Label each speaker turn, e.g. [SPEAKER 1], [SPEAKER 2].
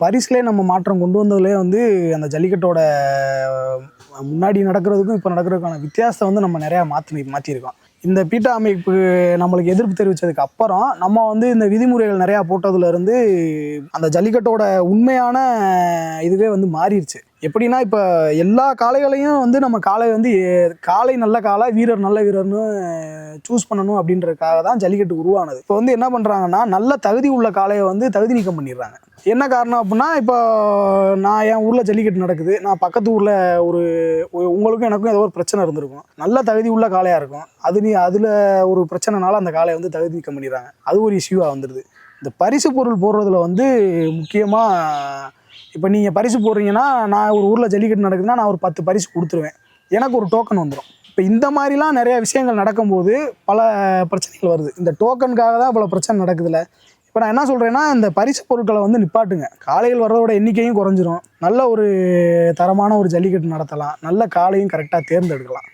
[SPEAKER 1] பரிசுலேயே நம்ம மாற்றம் கொண்டு வந்ததுலேயே வந்து அந்த ஜல்லிக்கட்டோட முன்னாடி நடக்கிறதுக்கும் இப்போ நடக்கிறதுக்கான வித்தியாசத்தை வந்து நம்ம நிறையா மாற்றி மாற்றிருக்கோம் இந்த பீட்டா அமைப்பு நம்மளுக்கு எதிர்ப்பு தெரிவித்ததுக்கு அப்புறம் நம்ம வந்து இந்த விதிமுறைகள் நிறையா போட்டதுலேருந்து அந்த ஜல்லிக்கட்டோட உண்மையான இதுவே வந்து மாறிடுச்சு எப்படின்னா இப்போ எல்லா காளைகளையும் வந்து நம்ம காளை வந்து காளை நல்ல காளை வீரர் நல்ல வீரர்னு சூஸ் பண்ணணும் அப்படின்றதுக்காக தான் ஜல்லிக்கட்டு உருவானது. இப்போ வந்து என்ன பண்ணுறாங்கன்னா நல்ல தகுதி உள்ள காளையை வந்து தகுதி நீக்கம் பண்ணிடுறாங்க. என்ன காரணம் அப்படின்னா இப்போ நான் என் ஊரில் ஜல்லிக்கட்டு நடக்குது. நான் பக்கத்து ஊரில் ஒரு உங்களுக்கும் எனக்கும் ஏதோ ஒரு பிரச்சனை இருந்திருக்கும். நல்ல தகுதி உள்ள காளையாக இருக்கும். அது நீ அதில் ஒரு பிரச்சனைனால அந்த காளையை வந்து தகுதி நீக்கம் பண்ணிடுறாங்க. அது ஒரு இஷ்யூவாக வந்துடுது. இந்த பரிசு பொருள் போடுறதுல வந்து முக்கியமாக இப்போ நீங்கள் பரிசு போடுறீங்கன்னா நான் ஒரு ஊரில் ஜல்லிக்கட்டு நடக்குதுன்னா நான் ஒரு பத்து பரிசு கொடுத்துருவேன். எனக்கு ஒரு டோக்கன் வந்துடும் இப்போ இந்த மாதிரிலாம் நிறைய விஷயங்கள் நடக்கும்போது பல பிரச்சனைகள் வருது. இந்த டோக்கனுக்காக தான் இவ்வளோ பிரச்சனை நடக்குதுல்ல. இப்போ நான் என்ன சொல்கிறேன்னா இந்த பரிசு பொருட்களை வந்து நிப்பாட்டுங்க. காளைகள் வர்றதோட எண்ணிக்கையும் குறைஞ்சிரும். நல்ல ஒரு தரமான ஒரு ஜல்லிக்கட்டு நடத்தலாம். நல்ல காளையும் கரெக்டாக தேர்ந்தெடுக்கலாம்.